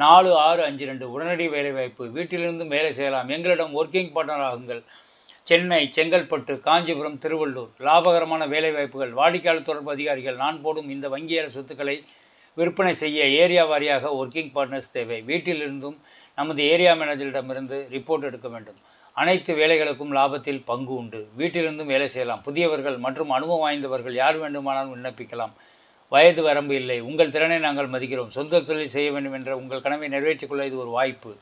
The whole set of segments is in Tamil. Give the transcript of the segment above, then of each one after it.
நாலு ஆறு அஞ்சு ரெண்டு உடனடி வேலைவாய்ப்பு. வீட்டிலிருந்தும் வேலை செய்யலாம். எங்களிடம் ஒர்க்கிங் பார்ட்னர் ஆகுங்கள். சென்னை செங்கல்பட்டு காஞ்சிபுரம் திருவள்ளூர். லாபகரமான வேலைவாய்ப்புகள். வாடிக்கையாளர் தொடர்பு அதிகாரிகள். நான் போடும் இந்த வங்கியாளர் சொத்துக்களை விற்பனை செய்ய ஏரியா வாரியாக ஒர்க்கிங் பார்ட்னர்ஸ் தேவை. வீட்டிலிருந்தும் நமது ஏரியா மேனேஜரிடமிருந்து ரிப்போர்ட் எடுக்க வேண்டும். அனைத்து வேலைகளுக்கும் லாபத்தில் பங்கு உண்டு. வீட்டிலிருந்தும் வேலை செய்யலாம். புதியவர்கள் மற்றும் அனுபவம் வாய்ந்தவர்கள் யார் வேண்டுமானாலும் விண்ணப்பிக்கலாம். வயது வரம்பு இல்லை. உங்கள் திறனை நாங்கள் மதிக்கிறோம். சொந்த தொழில் செய்ய வேண்டும் என்ற உங்கள் கனவை நிறைவேற்றிக் கொள்ள இது ஒரு வாய்ப்பு.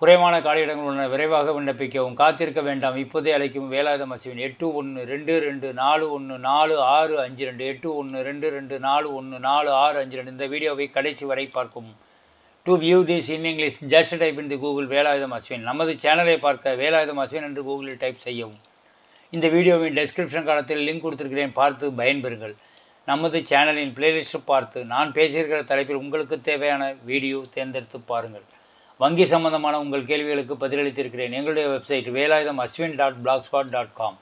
குறைவான காலியிடங்கள் உள்ளன. விரைவாக விண்ணப்பிக்கவும். காத்திருக்க வேண்டாம். இப்போதே அழைக்கும் வேலாயுதம் அசிவன் எட்டு ஒன்று ரெண்டு ரெண்டு நாலு ஒன்று நாலு ஆறு அஞ்சு ரெண்டு. எட்டு ஒன்று ரெண்டு ரெண்டு நாலு ஒன்று நாலு ஆறு அஞ்சு ரெண்டு. இந்த வீடியோவை கடைசி வரை பார்க்கவும் to view this in English just type in the Google Velayutham Ashwin நமது சேனலை பார்க்க வேலாயுதம் அஸ்வின் என்று கூகுளில் டைப் செய்யவும். இந்த வீடியோவின் டெஸ்கிரிப்ஷன் காலத்தில் லிங்க் கொடுத்துருக்கிறேன். பார்த்து பயன்பெறுங்கள். நமது சேனலின் பிளேலிஸ்ட் பார்த்து நான் பேசியிருக்கிற தலைப்பில் உங்களுக்கு தேவையான வீடியோ தேர்ந்தெடுத்து பாருங்கள். வங்கி சம்பந்தமான உங்கள் கேள்விகளுக்கு பதிலளித்திருக்கிறேன். எங்களுடைய website Velayutham Ashwin dot blogspot dot com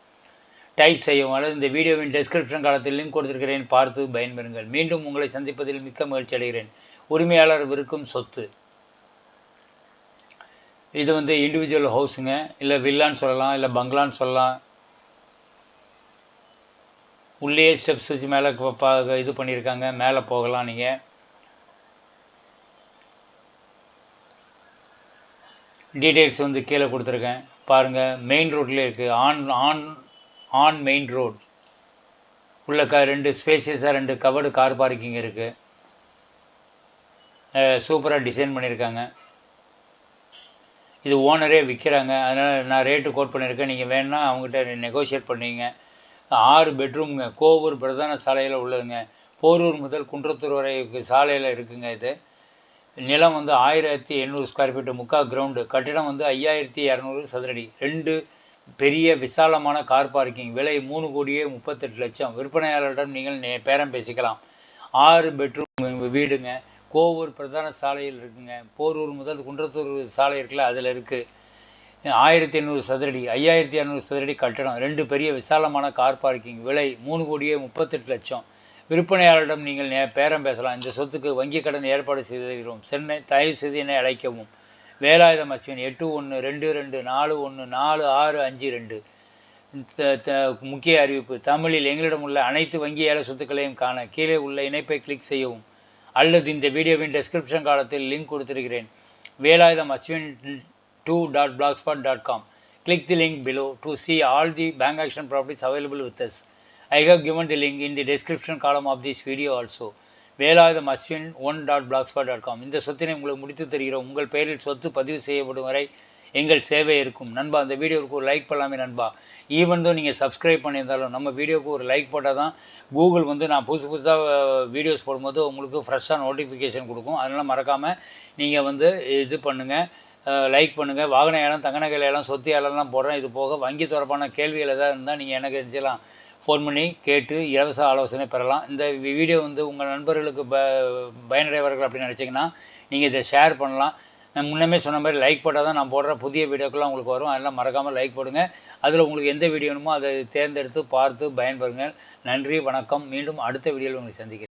type செய்யவும் அல்லது இந்த வீடியோவின் டெஸ்கிரிப்ஷன் காலத்தில் லிங்க் கொடுத்திருக்கிறேன். பார்த்து பயன்பெறுங்கள். மீண்டும் உங்களை சந்திப்பதில் மிக்க மகிழ்ச்சி அடைகிறேன். உரிமையாளர் விற்கும் சொத்து. இது வந்து இண்டிவிஜுவல் ஹவுஸுங்க இல்லை வில்லான்னு சொல்லலாம் இல்லை பங்களான்னு சொல்லலாம். உள்ளே ஸ்டெப்ஸ் வச்சு மேலே இது பண்ணியிருக்காங்க. மேலே போகலாம் நீங்கள் டீட்டெயில்ஸ் வந்து கீழே கொடுத்துருக்கேன். பாருங்கள் மெயின் ரோட்லேயே இருக்குது on on on main road உள்ள க ரெண்டு ஸ்பேசியஸாக ரெண்டு கவர்டு கார் பார்க்கிங் இருக்குது சூப்பராக டிசைன் பண்ணியிருக்காங்க. இது ஓனரே விற்கிறாங்க அதனால் நான் ரேட்டு கோட் பண்ணியிருக்கேன். நீங்கள் வேணுன்னா அவங்ககிட்ட நெகோஷியேட் பண்ணுவீங்க. ஆறு பெட்ரூம்ங்க கோவூர் பிரதான சாலையில் உள்ளதுங்க. போரூர் முதல் குன்றத்தூர் வரை சாலையில் இருக்குங்க இது. நிலம் வந்து ஆயிரத்தி எண்ணூறு ஸ்கொயர் ஃபீட்டு முக்கால் கிரவுண்டு கட்டிடம் வந்து ஐயாயிரத்தி இரநூறு சதுரடி. ரெண்டு பெரிய விசாலமான கார் பார்க்கிங் விலை மூணு கோடியே முப்பத்தெட்டு லட்சம். விற்பனையாளரிடம் நீங்கள் பேரம் பேசிக்கலாம். ஆறு பெட்ரூம் வீடுங்க. கோவூர் பிரதான சாலையில் இருக்குங்க. போரூர் முதல் குன்றத்தூர் சாலை இருக்குல்ல அதில் இருக்குது ஆயிரத்தி எண்ணூறு சதுரடி ஐயாயிரத்தி இரநூறு சதுரடி கட்டடம் ரெண்டு பெரிய விசாலமான கார் பார்க்கிங் விலை மூணு கோடியே முப்பத்தெட்டு லட்சம். விற்பனையாளரிடம் நீங்கள் நே பேரம் பேசலாம். இந்த சொத்துக்கு வங்கி கடன் ஏற்பாடு செய்திருக்கிறோம். சென்னை தயவு செய்து என்னை அழைக்கவும். வேலாயுதம் அஸ்வின் எட்டு ஒன்று ரெண்டு ரெண்டு நாலு ஒன்று நாலு ஆறு அஞ்சு ரெண்டு. முக்கிய அறிவிப்பு தமிழில் எங்களிடம் உள்ள அனைத்து வங்கி ஏல சொத்துக்களையும் காண கீழே உள்ள இணைப்பை கிளிக் செய்யவும். அல்லது இந்த வீடியோவின் டெஸ்கிரிப்ஷன் காலத்தில் லிங்க் கொடுத்திருக்கிறேன். Velayutham Ashwin 2.blogspot.com. Click the link below to see all the bank action properties available with us. I have given the link in the description column of this video also. Velayudham Ashwin one dot blogspot dot com இந்த சொத்தினை உங்களுக்கு முடித்து தருகிறோம் உங்கள் பெயரில் சொத்து பதிவு செய்யப்படும் வரை எங்கள் சேவை இருக்கும் நண்பா அந்த வீடியோவுக்கு ஒரு லைக் பண்ணலாமே நண்பா ஈவன் தான் நீங்கள் சப்ஸ்கிரைப் பண்ணியிருந்தாலும் நம்ம வீடியோவுக்கு ஒரு லைக் போட்டால் தான் கூகுள் வந்து நான் புதுசு புதுசாக வீடியோஸ் போடும்போது உங்களுக்கு ஃப்ரெஷ்ஷாக நோட்டிஃபிகேஷன் கொடுக்கும் அதனால் மறக்காமல் நீங்கள் வந்து இது பண்ணுங்கள் லைக் பண்ணுங்கள் வாகன ஏலம் தங்க நகை ஏலம் சொத்து ஏலம்லாம் போடுறேன். இது போக வங்கி தொடர்பான கேள்விகள் எதாவது இருந்தால் நீங்கள் எனக்கு தெரிஞ்சலாம் ஃபோன் பண்ணி கேட்டு இலவச ஆலோசனை பெறலாம். இந்த வீடியோ வந்து உங்கள் நண்பர்களுக்கு ப பயனடைவார்கள் அப்படின்னு நினச்சிங்கன்னா நீங்கள் இதை ஷேர் பண்ணலாம். நான் முன்னமே சொன்ன மாதிரி லைக் போட்டால் தான் நான் போடுற புதிய வீடியோக்கெல்லாம் உங்களுக்கு வரும். அதெல்லாம் மறக்காமல் லைக் போடுங்க. அதில் உங்களுக்கு எந்த வீடியோ வேணுமோ அதை தேர்ந்தெடுத்து பார்த்து பயன்பெறுங்கள். நன்றி வணக்கம். மீண்டும் அடுத்த வீடியோவில் உங்களை சந்திக்கிறேன்.